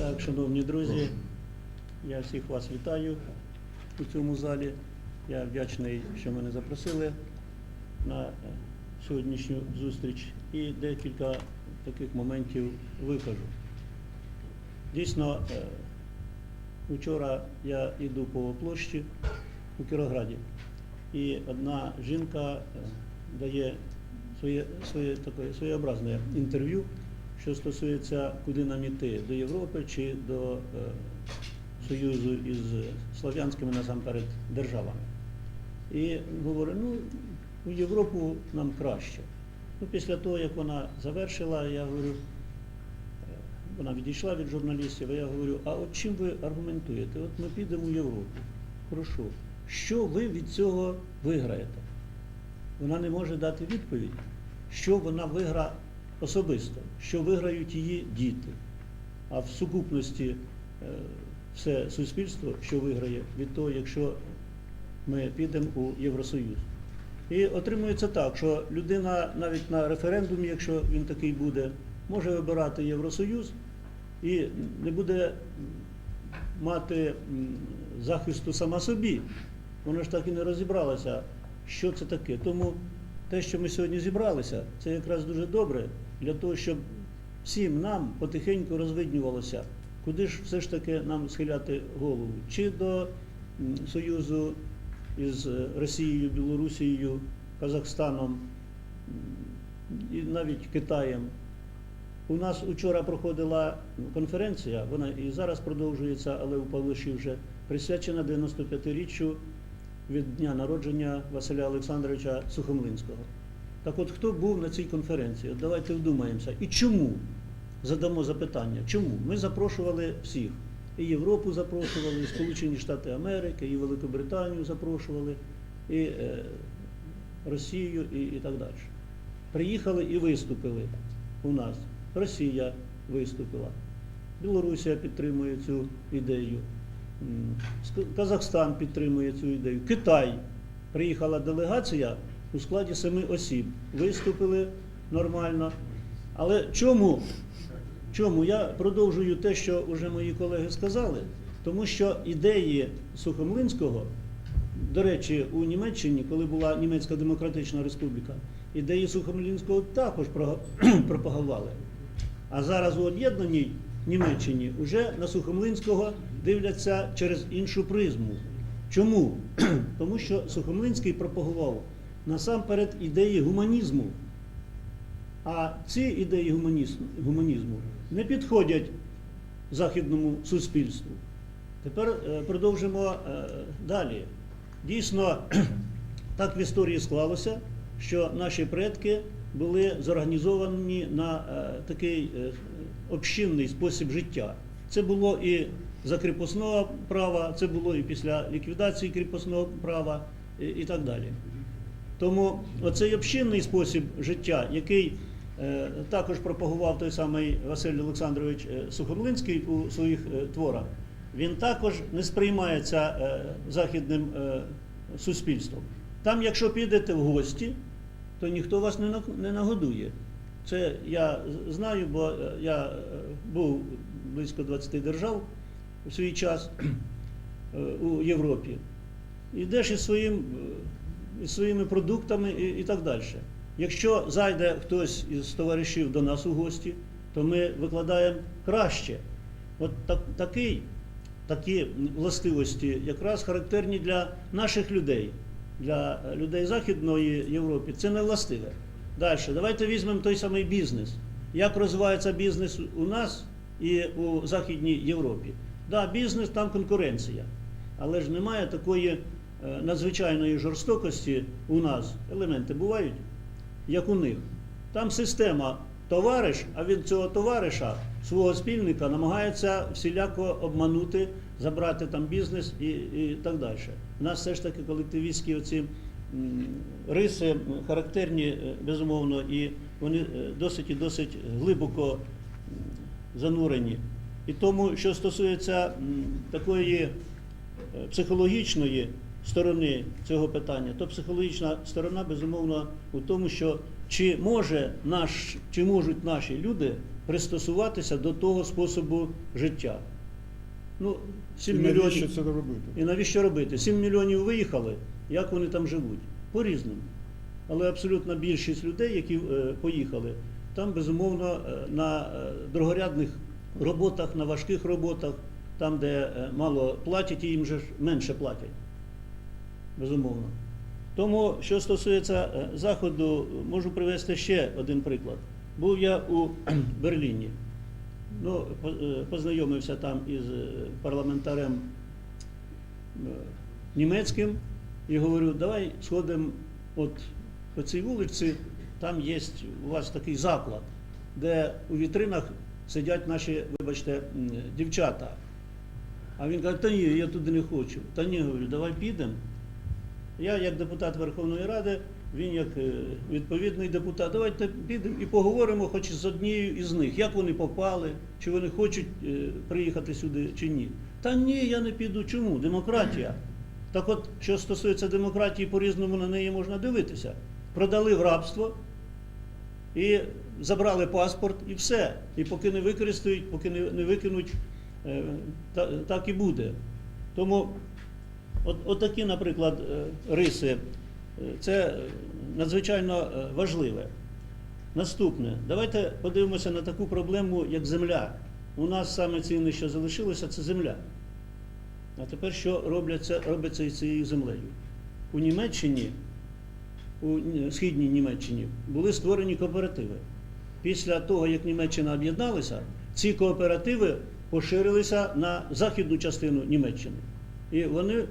Так, шановні друзі, я всіх вас вітаю у цьому залі. Я вдячний, що мене запросили на е, сьогоднішню зустріч і декілька таких моментів викажу. Дійсно, е, вчора я йду по площі у Кірограді, і одна жінка е, дає своє, своє таке своєобразне інтерв'ю, що стосується, куди нам іти, до Європи чи до е, Союзу із слов'янськими насамперед державами. І говорить, ну, у Європу нам краще. Ну, після того, як вона завершила, я говорю, е, вона відійшла від журналістів, а я говорю, а от чим ви аргументуєте? От ми підемо у Європу. Хорошо. Що ви від цього виграєте? Вона не може дати відповідь, що вона виграє особисто, що виграють її діти. А в сукупності е, все суспільство, що виграє від того, якщо ми підемо у Євросоюз. І отримується так, що людина навіть на референдумі, якщо він такий буде, може вибирати Євросоюз і не буде мати захисту сама собі. Вона ж так і не розібралася, що це таке. Тому те, що ми сьогодні зібралися, це якраз дуже добре для того, щоб всім нам потихеньку розвиднювалося, куди ж все ж таки нам схиляти голову. Чи до Союзу із Росією, Білорусією, Казахстаном і навіть Китаєм. У нас вчора проходила конференція, вона і зараз продовжується, але у Павлиші вже присвячена 95-річчю від дня народження Василя Олександровича Сухомлинського. Так от хто був на цій конференції? От давайте вдумаємося. І чому? Задамо запитання. Чому? Ми запрошували всіх. І Європу запрошували, і Сполучені Штати Америки, і Великобританію запрошували, і е, Росію, і, і так далі. Приїхали і виступили у нас. Росія виступила. Білорусія підтримує цю ідею. Казахстан підтримує цю ідею. Китай. Приїхала делегація у складі семи осіб. Виступили нормально. Але чому? Чому? Я продовжую те, що вже мої колеги сказали, тому що ідеї Сухомлинського, до речі, у Німеччині, коли була Німецька Демократична Республіка, ідеї Сухомлинського також пропагували. А зараз у об'єднаній Німеччині вже на Сухомлинського дивляться через іншу призму. Чому? Тому що Сухомлинський пропагував насамперед ідеї гуманізму. А ці ідеї гуманізму, не підходять західному суспільству. Тепер е, продовжимо е, далі. Дійсно, так в історії склалося, що наші предки були зорганізовані на е, такий общинний спосіб життя. Це було і за кріпосного права, це було і після ліквідації кріпосного права, і так далі. Тому оцей общинний спосіб життя, який е, також пропагував той самий Василь Олександрович е, Сухомлинський у своїх е, творах, він також не сприймається західним суспільством. Там, якщо підете в гості, то ніхто вас не, нагодує. Це я знаю, бо я був близько 20 держав у свій час у Європі. Йдеш із, своїм, своїми продуктами і, і так далі. Якщо зайде хтось із товаришів до нас у гості, то ми викладаємо краще. От так, такий, такі властивості якраз характерні для наших людей, для людей Західної Європи. Це не властиве. Далі, давайте візьмемо той самий бізнес. Як розвивається бізнес у нас і у Західній Європі? Да, бізнес там конкуренція. Але ж немає такої надзвичайної жорстокості у нас. Елементи бувають, як у них. Там система товариш, а від цього товариша, свого спільника, намагається всіляко обманути, забрати там бізнес і, і так далі. У нас все ж таки колективістські оці риси характерні, е, безумовно, і вони е, досить і досить глибоко занурені. І тому, що стосується такої е, психологічної сторони цього питання, то психологічна сторона безумовно у тому, що чи може наш, чи можуть наші люди пристосуватися до того способу життя. Ну, 7 І навіщо це робити? І навіщо робити? 7 мільйонів виїхали, як вони там живуть? По-різному. Але абсолютна більшість людей, які е, поїхали, там безумовно е, на е, другорядних роботах, на важких роботах, там, де е, мало платять, і їм же менше платять. Безумовно. Тому, що стосується е, заходу, можу привести ще один приклад. Був я у Берліні. Ну, е, познайомився там із е, парламентарем німецьким і говорю, давай сходимо от по цій вулиці, там є у вас такий заклад, де у вітринах сидять наші, вибачте, дівчата. А він каже, та ні, я туди не хочу. Та ні, говорю, давай підемо. Я, як депутат Верховної Ради, він як е, відповідний депутат, давайте підемо і поговоримо хоч з однією із них, як вони попали, чи вони хочуть е, приїхати сюди чи ні. Та ні, я не піду. Чому? Демократія. Так от, що стосується демократії, по-різному на неї можна дивитися. Продали в рабство і забрали паспорт, і все. І поки не використають, поки не, викинуть, е, так і буде. Тому От, от такі, наприклад, е, риси, е, це надзвичайно е, важливе. Наступне, давайте подивимося на таку проблему, як земля. У нас саме цінне, що залишилося, це земля. А тепер що робляться, робиться із цією землею? У Німеччині, у східній Німеччині, були створені кооперативи. Після того, як Німеччина об'єдналася, ці кооперативи поширилися на західну частину Німеччини. І вони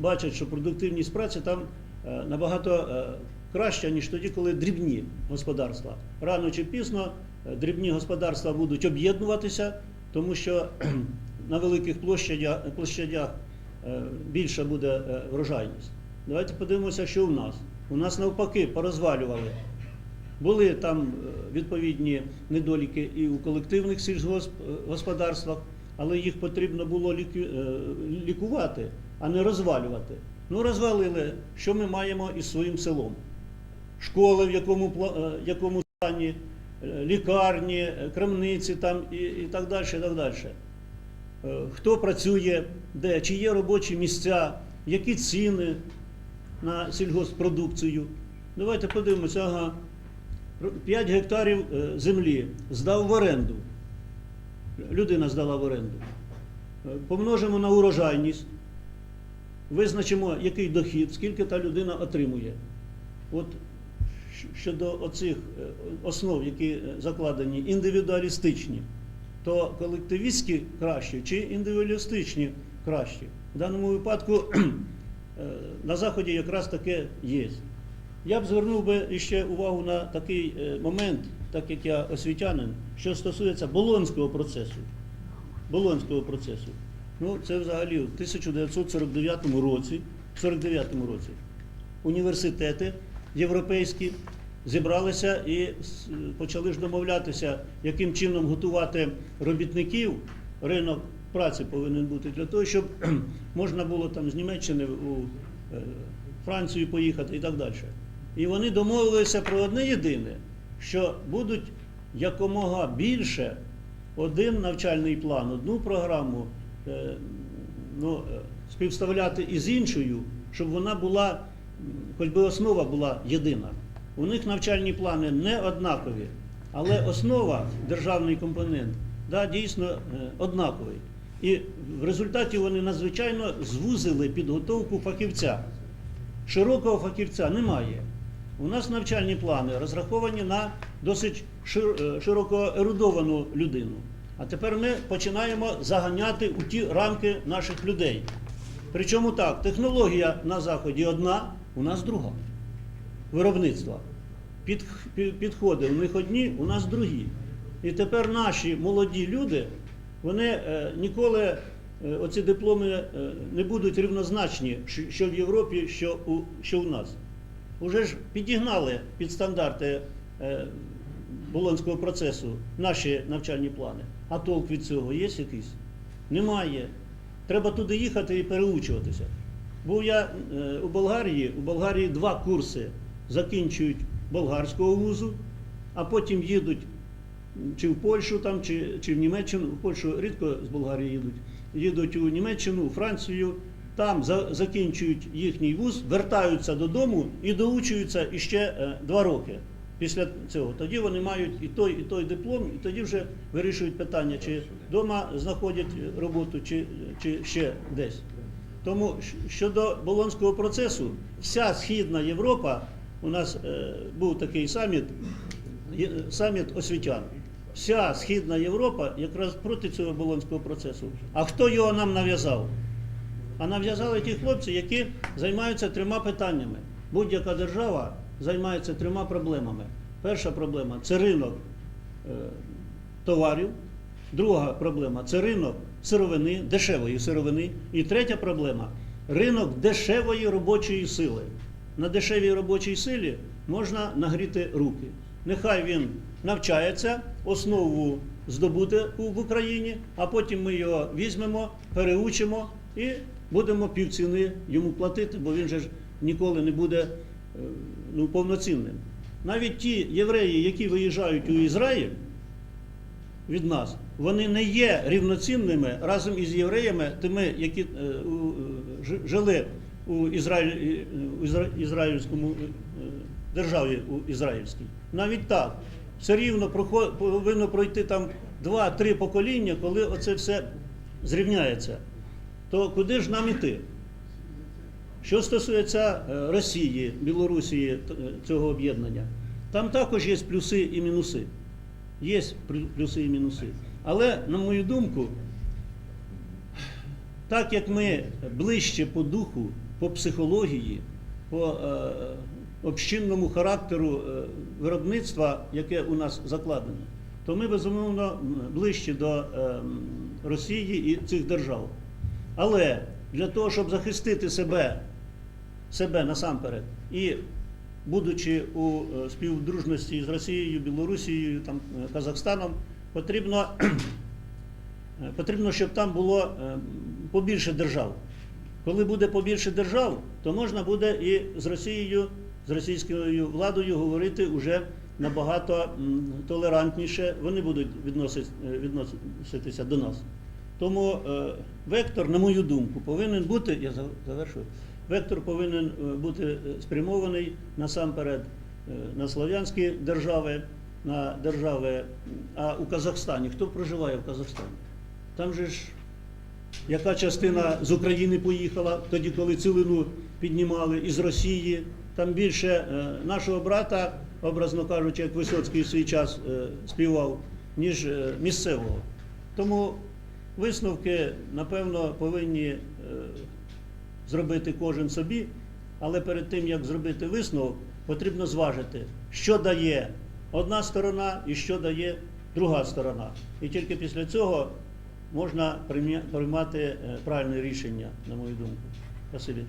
бачать, що продуктивність праці там е, набагато е, краща, ніж тоді, коли дрібні господарства. Рано чи пізно е, дрібні господарства будуть об'єднуватися, тому що на великих площадях, більша буде врожайність. Давайте подивимося, що у нас. У нас навпаки порозвалювали. Були там відповідні недоліки і у колективних сільгосподарствах, але їх потрібно було ліку- лікувати, а не розвалювати. Ну, розвалили, що ми маємо із своїм селом. Школи, в якому, е, якому стані, е, лікарні, е, крамниці там і, і так далі. І так далі. Хто працює, де, чи є робочі місця, які ціни на сільгоспродукцію. Давайте подивимося, ага. 5 гектарів землі здав в оренду. Людина здала в оренду. Помножимо на урожайність, визначимо, який дохід, скільки та людина отримує. От щодо оцих е, основ, які е, закладені індивідуалістичні, то колективістські кращі чи індивідуалістичні кращі. В даному випадку е, на Заході якраз таке є. Я б звернув би ще увагу на такий момент, так як я освітянин, що стосується Болонського процесу. Болонського процесу. Ну, це взагалі в 1949 році, 49 році університети європейські зібралися і почали ж домовлятися, яким чином готувати робітників. Ринок праці повинен бути для того, щоб можна було там з Німеччини у е, Францію поїхати і так далі. І вони домовилися про одне єдине, що будуть якомога більше один навчальний план, одну програму ну, е, співставляти із іншою, щоб вона була, хоч би основа була єдина. У них навчальні плани не однакові, але основа, державний компонент, да, дійсно е, однаковий. І в результаті вони надзвичайно звузили підготовку фахівця. Широкого фахівця немає. У нас навчальні плани розраховані на досить шир- е, широко ерудовану людину. А тепер ми починаємо заганяти у ті рамки наших людей. Причому так, технологія на Заході одна, у нас друга. Виробництва. Під, під- підходи у них одні, у нас другі. І тепер наші молоді люди, вони е, ніколи е, оці дипломи е, не будуть рівнозначні, що- в Європі, що у, що у нас. Уже ж підігнали під стандарти Болонського процесу наші навчальні плани. А толк від цього є якийсь? Немає. Треба туди їхати і переучуватися. Був я е, у Болгарії, у Болгарії два курси закінчують болгарського вузу, а потім їдуть чи в Польщу, там, чи, чи в Німеччину, в Польщу рідко з Болгарії їдуть, їдуть у Німеччину, у Францію, там за, закінчують їхній вуз, вертаються додому і доучуються іще е, два роки. Після цього тоді вони мають і той, і той диплом, і тоді вже вирішують питання, чи вдома знаходять роботу, чи, чи ще десь. Тому щодо Болонського процесу, вся Східна Європа, у нас е, був такий саміт, саміт освітян. Вся Східна Європа якраз проти цього Болонського процесу. А хто його нам нав'язав? А нав'язали ті хлопці, які займаються трьома питаннями. Будь-яка держава займається трьома проблемами. Перша проблема це ринок е, товарів. Друга проблема це ринок сировини, дешевої сировини. І третя проблема ринок дешевої робочої сили. На дешевій робочій силі можна нагріти руки. Нехай він навчається, основу здобути в Україні, а потім ми його візьмемо, переучимо і будемо півціни йому платити, бо він же ніколи не буде е, ну, повноцінним. Навіть ті євреї, які виїжджають у Ізраїль, від нас, вони не є рівноцінними разом із євреями, тими, які е, е, жили у, Ізраїль, е, у ізра- ізраїльському е, державі у ізраїльській. Навіть так. Все рівно прохо- повинно пройти там два-три покоління, коли оце все зрівняється. То куди ж нам іти? Що стосується е, Росії, Білорусі, е, цього об'єднання, там також є плюси і мінуси. Є плюси і мінуси. Але, на мою думку, так як ми ближче по духу, по психології, по е, общинному характеру е, виробництва, яке у нас закладено, то ми безумовно ближче до е, Росії і цих держав. Але для того, щоб захистити себе, себе насамперед, і будучи у е, співдружності з Росією, Білорусією, там, е, Казахстаном, потрібно, е, потрібно, щоб там було побільше держав. Коли буде побільше держав, то можна буде і з Росією, з російською владою говорити вже набагато толерантніше. Вони будуть відноситися до нас. Тому е, вектор, на мою думку, повинен бути, я за- завершую, вектор повинен е, бути е, спрямований насамперед на слов'янські держави, на держави, а у Казахстані. Хто проживає в Казахстані? Там же ж яка частина з України поїхала, тоді, коли цілину піднімали із Росії. Там більше нашого брата, образно кажучи, як Висоцький в свій час співав, ніж місцевого. Тому висновки, напевно, повинні е, зробити кожен собі, але перед тим, як зробити висновок, потрібно зважити, що дає одна сторона і що дає друга сторона. І тільки після цього можна приймати е, правильне рішення, на мою думку. Спасибі.